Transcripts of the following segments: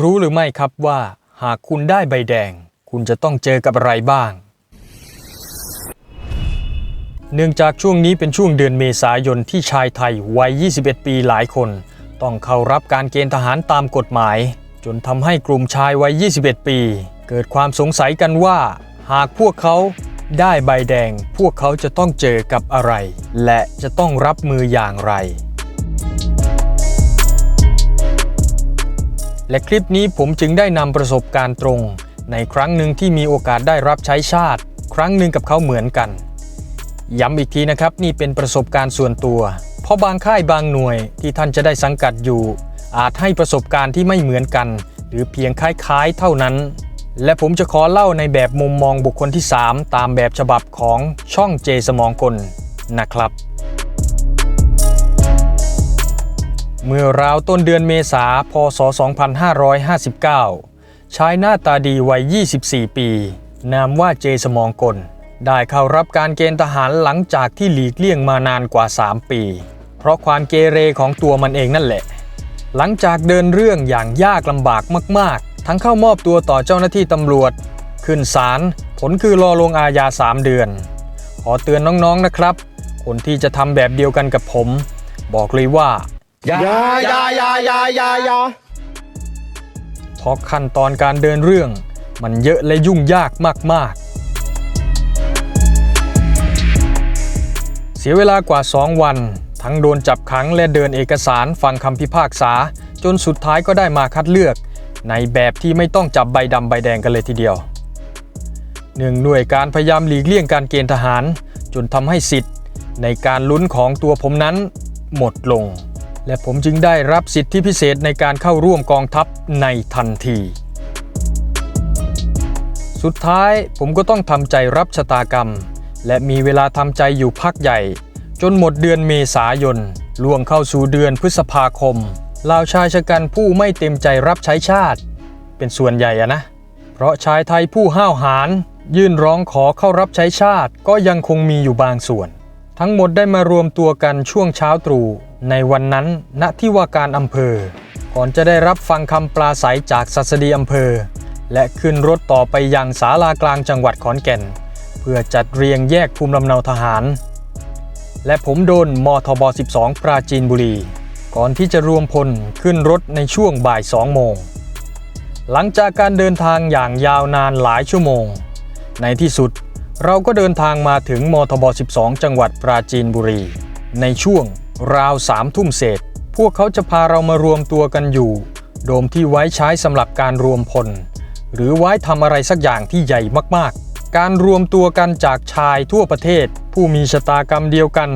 รู้หรือไม่ครับว่าหากคุณได้ใบแดง คุณจะต้องเจอกับอะไรบ้าง เนื่องจากช่วงนี้เป็นช่วงเดือนเมษายนที่ชายไทยวัย 21 ปีหลายคน ต้องเข้ารับการเกณฑ์ทหารตามกฎหมาย จนทำให้กลุ่มชายวัย 21 ปี เกิดความสงสัยกันว่า หากพวกเขาได้ใบแดง พวกเขาจะต้องเจอกับอะไร และจะต้องรับมืออย่างไร และคลิปนี้ผมจึงได้นำประสบการณ์ตรง ในครั้งหนึ่งที่มีโอกาสได้รับใช้ชาติ ครั้งหนึ่งกับเขาเหมือนกัน ย้ำอีกทีนะครับนี่เป็นประสบการณ์ส่วนตัว เพราะบางค่ายบางหน่วยที่ท่านจะได้สังกัดอยู่ อาจให้ประสบการณ์ที่ไม่เหมือนกัน หรือเพียงคล้ายๆ เท่านั้น และผมจะขอเล่าในแบบมุมมองบุคคลที่ 3 ตามแบบฉบับของช่องเจสมองกลนะครับ เมื่อราวต้นเดือนเมษาพศ 2559 ชายหน้าตาดีวัย 24 ปี นามว่าเจสมองกล ได้เข้ารับการเกณฑ์ทหารหลังจากที่หลีกเลี่ยงมานานกว่า 3 ปี เพราะความเกเรของตัวมันเองนั่นแหละ หลังจากเดินเรื่องอย่างยากลำบากมาก ๆ ทั้งเข้ามอบตัวต่อเจ้าหน้าที่ตำรวจ ขึ้นศาล ผลคือรอลงอาญา 3 เดือน ขอเตือนน้อง ๆ นะครับ คนที่จะทำแบบเดียวกันกับผม บอกเลยว่า อย่าอย่าอย่าอย่าอย่าอย่าเพราะขั้นตอนการเดินเรื่อง มันเยอะและยุ่งยากมาก ๆ เสียเวลากว่า 2 วัน ทั้งโดนจับขังและเดินเอกสารฟังคำพิพากษา จนสุดท้ายก็ได้มาคัดเลือก ในแบบที่ไม่ต้องจับใบดำใบแดงกันเลยทีเดียวหนึ่งหน่วยการพยายามหลีกเลี่ยงการเกณฑ์ทหาร จนทำให้สิทธิ์ ในการลุ้นของตัวผมนั้นหมดลง และผมจึงได้รับสิทธิพิเศษในการเข้าร่วมกองทัพในทันที สุดท้ายผมก็ต้องทำใจรับชะตากรรม และมีเวลาทำใจอยู่พักใหญ่ จนหมดเดือนเมษายนล่วงเข้าสู่เดือนพฤษภาคมลาวชายชะกันผู้ไม่เต็มใจรับใช้ชาติ เป็นส่วนใหญ่อะนะ เพราะชายไทยผู้ห้าวหาญยื่นร้องขอเข้ารับใช้ชาติก็ยังคงมีอยู่บางส่วน ทั้งหมดได้มารวมตัวกันช่วงเช้าตรู่ ในวันนั้นณที่ว่าการอำเภอ ก่อนจะได้รับฟังคำปราศัยจากสัสดีอำเภอ และขึ้นรถต่อไปยังศาลากลางจังหวัดขอนแก่น เพื่อจัดเรียงแยกภูมิลำเนาทหาร และผมโดนมทบ 12 ปราจีนบุรี ก่อนที่จะรวมพลขึ้นรถในช่วงบ่าย 2 โมง หลังจากการเดินทางอย่างยาวนานหลายชั่วโมง ในที่สุดเราก็เดินทางมาถึงมทบ 12 จังหวัดปราจีนบุรี ในช่วง ราวสามทุ่มเศษ พวกเขาจะพาเรามารวมตัวกันอยู่ โดมที่ไว้ใช้สำหรับการรวมพล หรือไว้ทำอะไรสักอย่างที่ใหญ่มากๆ การรวมตัวกันจากชายทั่วประเทศ ผู้มีชะตากรรมเดียวกัน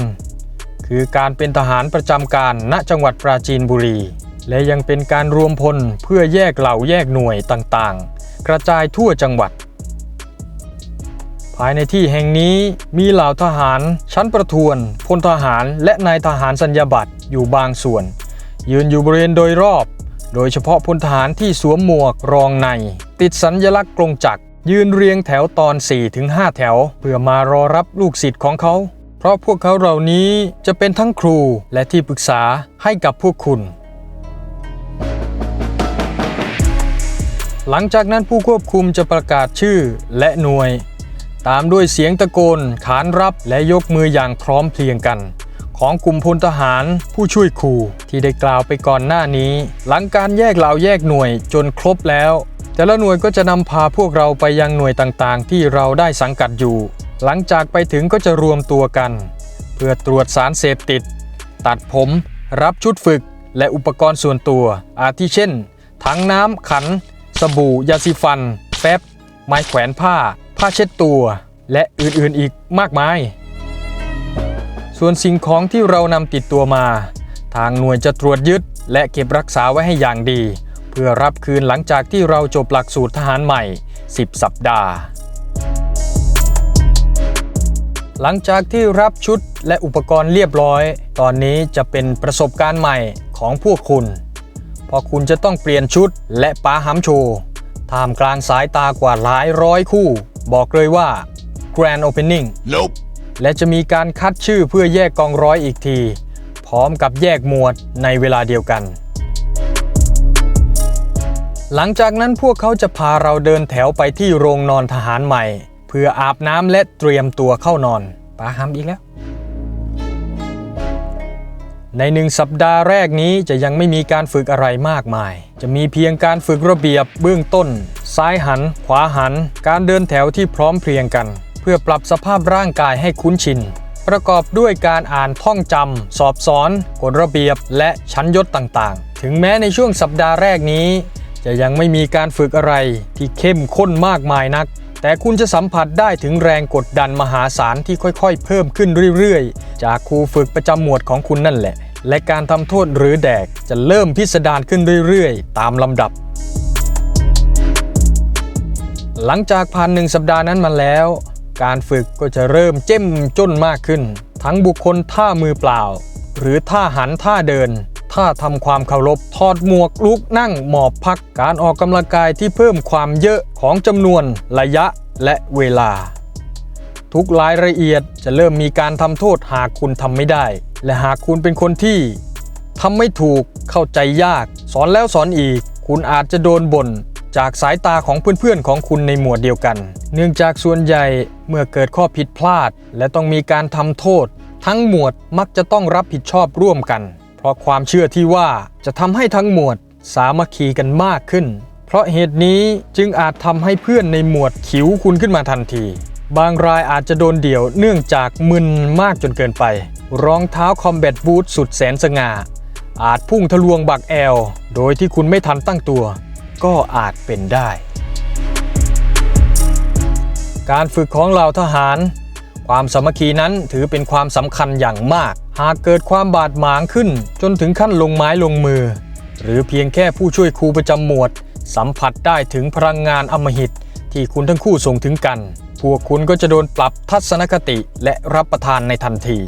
คือการเป็นทหารประจำการณจังหวัดปราจีนบุรี และยังเป็นการรวมพลเพื่อแยกเหล่าแยกหน่วยต่างๆ กระจายทั่วจังหวัด ภายในที่แห่งนี้มีเหล่าทหาร ชั้นประทวนพลทหารและนายทหารสัญญาบัตรอยู่บางส่วน ยืนอยู่บริเวณโดยรอบ โดยเฉพาะพลทหารที่สวมหมวกรองใน ติดสัญญลักษณ์กรงจักร ยืนเรียงแถวตอน 4-5 แถว เพื่อมารอรับลูกศิษย์ของเขา เพราะพวกเขาเหล่านี้จะเป็นทั้งครูและที่ปรึกษาให้กับพวกคุณหลังจากนั้นผู้ควบคุมจะประกาศชื่อและหน่วย ตามด้วยเสียงตะโกน ขานรับและยกมืออย่างพร้อมเพรียงกัน ของกลุ่มพลทหารผู้ช่วยครูที่ได้กล่าวไปก่อนหน้านี้ หลังการแยกเหล่าแยกหน่วยจนครบแล้ว แต่ละหน่วยก็จะนำพาพวกเราไปยังหน่วยต่างๆ ที่เราได้สังกัดอยู่ หลังจากไปถึงก็จะรวมตัวกัน เพื่อตรวจสารเสพติด ตัดผม รับชุดฝึก และอุปกรณ์ส่วนตัว อาทิเช่น ถังน้ำขัน สบู่ยาสีฟันแป๊บไม้แขวนผ้า ผ้าเช็ดตัวและอื่นๆอีกมากมาย ส่วนสิ่งของที่เรานำติดตัวมา ทางหน่วยจะตรวจยึด และเก็บรักษาไว้ให้อย่างดี เพื่อรับคืนหลังจากที่เราจบหลักสูตรทหารใหม่ 10 สัปดาห์ หลังจากที่รับชุดและอุปกรณ์เรียบร้อย ตอนนี้จะเป็นประสบการณ์ใหม่ของพวกคุณเพราะคุณจะต้องเปลี่ยนชุดและปาหำโชว์ท่ามกลางสายตากว่าหลายร้อยคู่ บอกเลยว่า Grand Opening Nope และจะมีการคัดชื่อเพื่อแยกกองร้อยอีกที พร้อมกับแยกหมวดในเวลาเดียวกัน หลังจากนั้นพวกเขาจะพาเราเดินแถวไปที่โรงนอนทหารใหม่ เพื่ออาบน้ำและเตรียมตัวเข้านอนปาฮัมอีกแล้ว ในหนึ่งสัปดาห์แรกนี้จะยังไม่มีการฝึกอะไรมากมาย จะมีเพียงการฝึกระเบียบเบื้องต้น ซ้ายหัน ขวาหัน การเดินแถวที่พร้อมเพรียงกัน เพื่อปรับสภาพร่างกายให้คุ้นชิน ประกอบด้วยการอ่านท่องจำ สอบสอนกฎระเบียบและชั้นยศต่างๆ ถึงแม้ในช่วงสัปดาห์แรกนี้ จะยังไม่มีการฝึกอะไรที่เข้มข้นมากมายนัก แต่คุณจะสัมผัสได้ถึงแรงกดดันมหาศาลที่ค่อยๆ เพิ่มขึ้นเรื่อยๆ จากครูฝึกประจำหมวดของคุณนั่นแหละ และการทำโทษหรือแดกจะเริ่มพิสดารขึ้นเรื่อยๆ ตามลำดับ หลังจากผ่านหนึ่งสัปดาห์นั้นมาแล้ว การฝึกก็จะเริ่มเจ้มจนมากขึ้น ทั้งบุคคลท่ามือเปล่า หรือท่าหันท่าเดินท่าทำความเคารพถอดหมวกลุกนั่งหมอบพักการออกกำลังกายที่เพิ่มความเยอะของจำนวนระยะและเวลา ทุกรายละเอียดจะเริ่มมีการทำโทษหากคุณทำไม่ได้ และหากคุณเป็นคนที่ทำไม่ถูกเข้าใจยาก สอนแล้วสอนอีก คุณอาจจะโดนบ่นจากสายตาของเพื่อนๆของคุณในหมวดเดียวกัน เนื่องจากส่วนใหญ่เมื่อเกิดข้อผิดพลาด และต้องมีการทำโทษ ทั้งหมวดมักจะต้องรับผิดชอบร่วมกัน เพราะความเชื่อที่ว่าจะทำให้ทั้งหมวดสามัคคีกันมากขึ้น เพราะเหตุนี้จึงอาจทำให้เพื่อนในหมวดขิวคุณขึ้นมาทันที บางรายอาจจะโดนเดี่ยวเนื่องจากมึนมากจนเกินไป รองเท้าคอมแบทบูทสุดแสนสง่า อาจพุ่งทะลวงบักแอล โดยที่คุณไม่ทันตั้งตัว ก็อาจเป็นได้ การฝึกของเหล่าทหาร ความสามัคคีนั้นถือเป็นความสำคัญอย่างมาก หากเกิดความบาดหมางขึ้น จนถึงขั้นลงไม้ลงมือ หรือเพียงแค่ผู้ช่วยครูประจำหมวด สัมผัสได้ถึงพลังงานอมหิตที่คุณทั้งคู่ส่งถึงกัน พวกคุณก็จะโดนปรับทัศนคติและรับประทานในทันที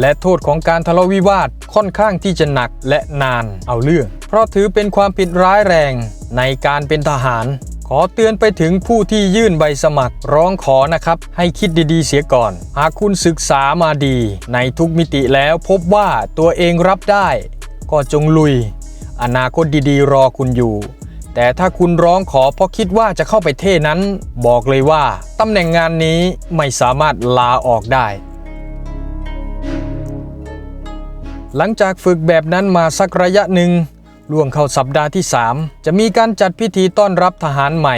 และโทษของการทะเลาะวิวาทค่อนข้างที่จะหนักและนานเอาเรื่อง เพราะถือเป็นความผิดร้ายแรงในการเป็นทหาร ขอเตือนไปถึงผู้ที่ยื่นใบสมัครร้องขอนะครับ ให้คิดดีๆเสียก่อน หากคุณศึกษามาดี ในทุกมิติแล้วพบว่าตัวเองรับได้ ก็จงลุย อนาคตดีๆ รอคุณอยู่ แต่ถ้าคุณร้องขอเพราะคิดว่าจะเข้าไปเท่นั้น บอกเลยว่าตำแหน่งงานนี้ไม่สามารถลาออกได้ หลังจากฝึกแบบนั้นมาสักระยะหนึ่งล่วงเข้าสัปดาห์ที่ 3 จะมีการจัดพิธีต้อนรับทหารใหม่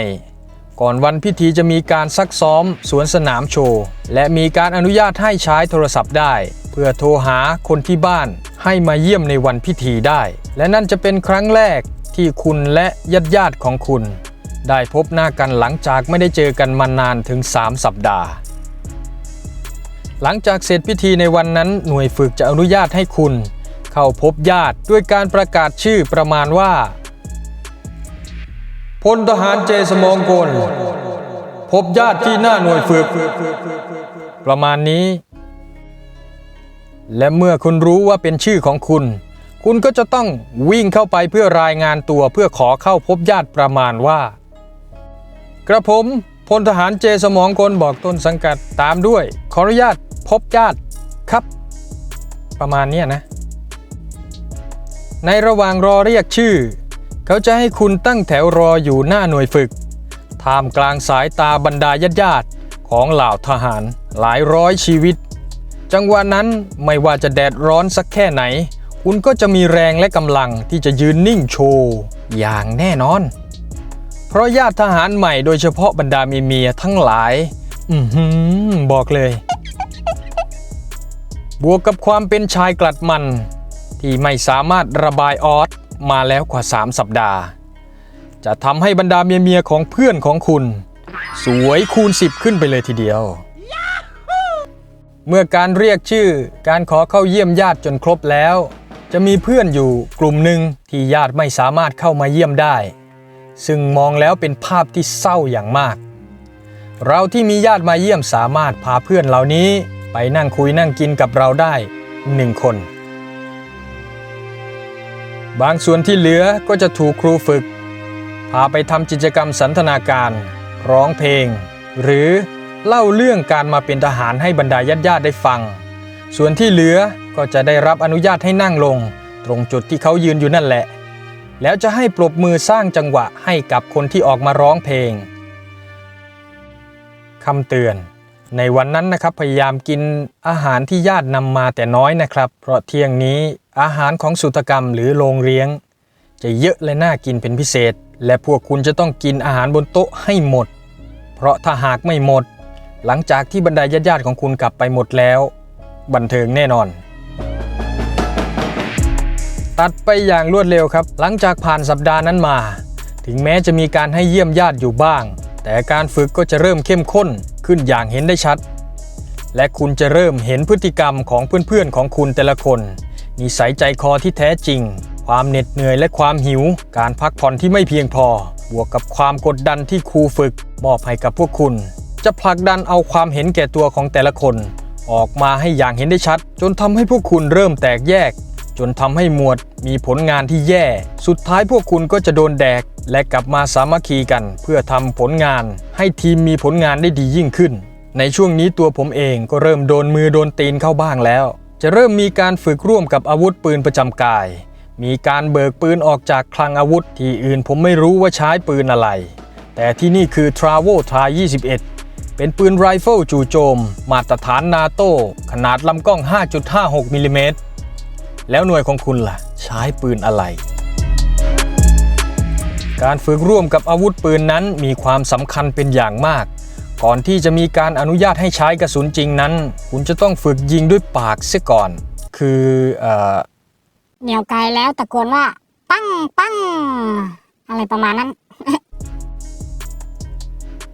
ก่อนวันพิธีจะมีการซักซ้อม สวนสนามโชว์ และมีการอนุญาตให้ใช้โทรศัพท์ได้ เพื่อโทรหาคนที่บ้านให้มาเยี่ยมในวันพิธีได้ และนั่นจะเป็นครั้งแรก ที่คุณและญาติญาติของคุณ ได้พบหน้ากันหลังจากไม่ได้เจอกันมานานถึง 3 สัปดาห์ หลังจากเสร็จพิธีในวันนั้นหน่วยฝึกจะอนุญาตให้คุณ เข้าพบญาติด้วยการประกาศชื่อประมาณว่าพลทหารเจสมองกลพบญาติที่หน้าหน่วยฝึก ประมาณนี้ และเมื่อคุณรู้ว่าเป็นชื่อของคุณ คุณก็จะต้องวิ่งเข้าไปเพื่อรายงานตัวเพื่อขอเข้าพบญาติประมาณว่า กระผมพลทหารเจสมองกลบอกต้นสังกัดตามด้วย ขออนุญาตพบญาติครับ ประมาณนี้นะ ในระหว่างรอเรียกชื่อ เขาจะให้คุณตั้งแถวรออยู่หน้าหน่วยฝึกท่ามกลางสายตาบรรดาญาติญาติของเหล่าทหารหลายร้อยชีวิต จังหวะนั้นไม่ว่าจะแดดร้อนสักแค่ไหน คุณก็จะมีแรงและกำลังที่จะยืนนิ่งโชว์อย่างแน่นอน เพราะญาติทหารใหม่โดยเฉพาะบรรดาเมียทั้งหลาย อืบอกเลย บวกกับความเป็นชายกลัดมัน ที่ไม่สามารถระบายออสมาแล้วกว่า 3 สัปดาห์ จะทำให้บรรดาเมียๆของเพื่อนของคุณ สวยคูณ 10 ขึ้นไปเลยทีเดียว เมื่อการเรียกชื่อการขอเข้าเยี่ยมญาติจนครบแล้ว จะมีเพื่อนอยู่กลุ่มหนึ่งที่ญาติไม่สามารถเข้ามาเยี่ยมได้ ซึ่งมองแล้วเป็นภาพที่เศร้าอย่างมาก เราที่มีญาติมาเยี่ยมสามารถพาเพื่อนเหล่านี้ไปนั่งคุยนั่งกินกับเราได้หนึ่งคน บางส่วนที่เหลือก็จะถูกครูฝึก พาไปทำกิจกรรมสันทนาการ ร้องเพลง หรือเล่าเรื่องการมาเป็นทหารให้บรรดาญาติญาติๆได้ฟัง ส่วนที่เหลือก็จะได้รับอนุญาตให้นั่งลง ตรงจุดที่เขายืนอยู่นั่นแหละ แล้วจะให้ปรบมือสร้างจังหวะให้กับคนที่ออกมาร้องเพลงคำเตือน ในวันนั้นนะครับพยายามกินอาหารที่ญาตินำมาแต่น้อยนะครับ เพราะเที่ยงนี้อาหารของสุตกรรมหรือโรงเลี้ยง จะเยอะและน่ากินเป็นพิเศษ และพวกคุณจะต้องกินอาหารบนโต๊ะให้หมด เพราะถ้าหากไม่หมด หลังจากที่บรรดาญาติๆของคุณกลับไปหมดแล้ว บันเทิงแน่นอน ตัดไปอย่างรวดเร็วครับ หลังจากผ่านสัปดาห์นั้นมา ถึงแม้จะมีการให้เยี่ยมญาติอยู่บ้าง แต่การฝึกก็จะเริ่มเข้มข้นขึ้นอย่างเห็นได้ชัด และคุณจะเริ่มเห็นพฤติกรรมของเพื่อนๆของคุณแต่ละคนนิสัยใจคอที่แท้จริง ความเหน็ดเหนื่อยและความหิว การพักผ่อนที่ไม่เพียงพอ บวกกับความกดดันที่ครูฝึกมอบให้กับพวกคุณ จะผลักดันเอาความเห็นแก่ตัวของแต่ละคน ออกมาให้อย่างเห็นได้ชัด จนทำให้พวกคุณเริ่มแตกแยก จนทำให้หมวดมีผลงานที่แย่ สุดท้ายพวกคุณก็จะโดนแดก และกลับมาสามัคคีกัน เพื่อทำผลงาน ให้ทีมมีผลงานได้ดียิ่งขึ้น ในช่วงนี้ตัวผมเองก็เริ่มโดนมือโดนตีนเข้าบ้างแล้ว จะเริ่มมีการฝึกร่วมกับอาวุธปืนประจำกาย มีการเบิกปืนออกจากคลังอาวุธที่อื่นผมไม่รู้ว่าใช้ปืนอะไร แต่ที่นี่คือ Travo t r 21 เป็นปืนไรเฟิลจู่โจม มาตรฐานนาโต้ขนาดลำกล้อง 5.56มิลลิเมตรแล้วหน่วยของคุณล่ะ ใช้ปืนอะไร การฝึกร่วมกับอาวุธปืนนั้นมีความสำคัญเป็นอย่างมาก ก่อนที่จะมีการอนุญาตให้ใช้กระสุนจริงนั้น คุณจะต้องฝึกยิงด้วยปากเสียก่อน คือเอ่อเหนียวไกลแล้วตะโกนว่า ปั้งปั้งอะไรประมาณนั้น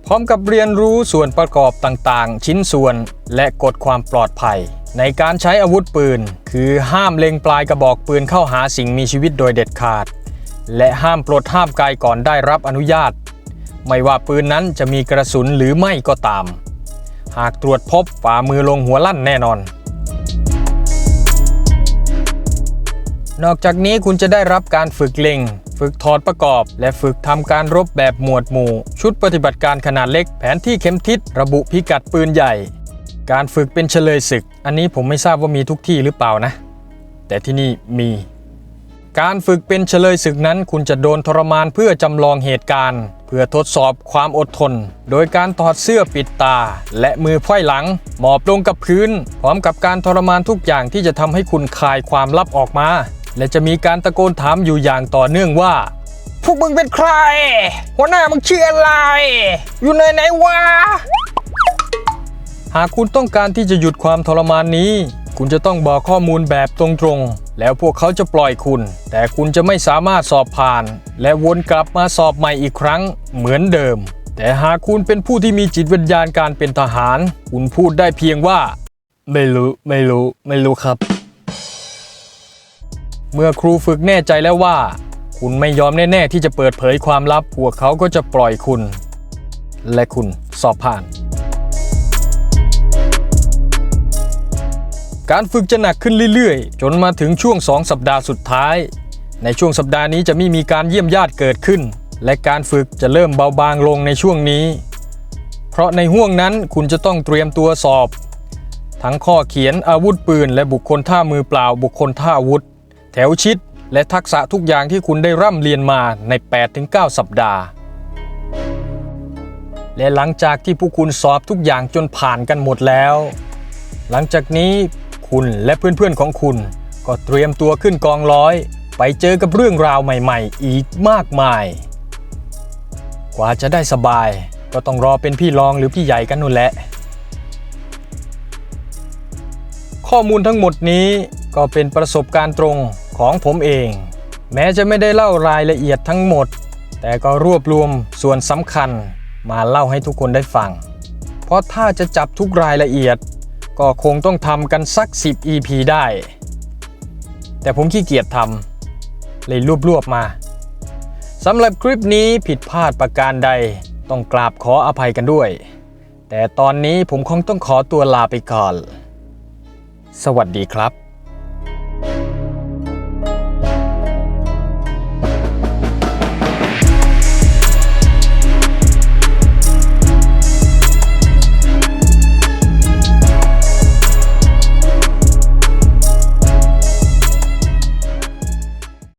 พร้อมกับเรียนรู้ส่วนประกอบต่างๆ ชิ้นส่วนและกฎความปลอดภัย ในการใช้อาวุธปืน คือห้ามเล็งปลายกระบอกปืนเข้าหาสิ่งมีชีวิตโดยเด็ดขาด และห้ามปลดห้ามไกลก่อนได้รับอนุญาต ไม่ว่าปืนนั้นจะมีกระสุนหรือไม่ก็ตาม หากตรวจพบฝ่ามือลงหัวลั่นแน่นอน นอกจากนี้คุณจะได้รับการฝึกเล็ง ฝึกถอดประกอบ และฝึกทำการรบแบบหมวดหมู่ ชุดปฏิบัติการขนาดเล็ก แผนที่เข็มทิศระบุพิกัดปืนใหญ่ การฝึกเป็นเฉลยศึก อันนี้ผมไม่ทราบว่ามีทุกที่หรือเปล่านะ แต่ที่นี่มี การฝึกเป็นเฉลยศึกนั้น คุณจะโดนทรมานเพื่อจำลองเหตุการณ์ เพื่อทดสอบความอดทน โดยการถอดเสื้อปิดตา และมือไขว้หลัง หมอบลงกับพื้น พร้อมกับการทรมานทุกอย่างที่จะทำให้คุณคลายความลับออกมา และจะมีการตะโกนถามอยู่อย่างต่อเนื่องว่า พวกมึงเป็นใคร หัวหน้ามึงชื่ออะไร อยู่ในไหนวะ หากคุณต้องการที่จะหยุดความทรมานนี้ คุณจะต้องบอกข้อมูลแบบตรงๆ แล้วพวกเขาจะปล่อยคุณ แต่คุณจะไม่สามารถสอบผ่าน และวนกลับมาสอบใหม่อีกครั้งเหมือนเดิม แต่หากคุณเป็นผู้ที่มีจิตวิญญาณการเป็นทหาร คุณพูดได้เพียงว่า ไม่รู้ ไม่รู้ ไม่รู้ครับ เมื่อครูฝึกแน่ใจแล้วว่า คุณไม่ยอมแน่ ๆ ที่จะเปิดเผยความลับ พวกเขาก็จะปล่อยคุณ และคุณสอบผ่าน การฝึกจะหนักขึ้นเรื่อย ๆ จนมาถึงช่วง 2 สัปดาห์สุดท้าย ในช่วงสัปดาห์นี้จะไม่มีการเยี่ยมญาติเกิดขึ้น และการฝึกจะเริ่มเบาบางลงในช่วงนี้ เพราะในห่วงนั้นคุณจะต้องเตรียมตัวสอบ ทั้งข้อเขียนอาวุธปืน และบุคคลท่ามือเปล่าบุคคลท่าอาวุธ แถวชิด และทักษะทุกอย่างที่คุณได้ร่ำเรียนมาใน 8-9 สัปดาห์ และหลังจากที่พวกคุณสอบทุกอย่างจนผ่านกันหมดแล้ว หลังจากนี้คุณและเพื่อนๆของคุณ ก็เตรียมตัวขึ้นกองร้อย ไปเจอกับเรื่องราวใหม่ๆ อีกมากมาย กว่าจะได้สบาย ก็ต้องรอเป็นพี่รองหรือพี่ใหญ่กันนู่นแหละข้อมูลทั้งหมดนี้ก็เป็นประสบการณ์ตรง ของผมเอง แม้จะไม่ได้เล่ารายละเอียดทั้งหมด แต่ก็รวบรวมส่วนสำคัญมาเล่าให้ทุกคนได้ฟัง เพราะถ้าจะจับทุกรายละเอียด ก็คงต้องทำกันสัก 10 EP ได้ แต่ผมขี้เกียจทำเลยรวบๆมาสำหรับคลิปนี้ผิดพลาดประการใดต้องกราบขออภัยกันด้วย แต่ตอนนี้ผมคงต้องขอตัวลาไปก่อน สวัสดีครับ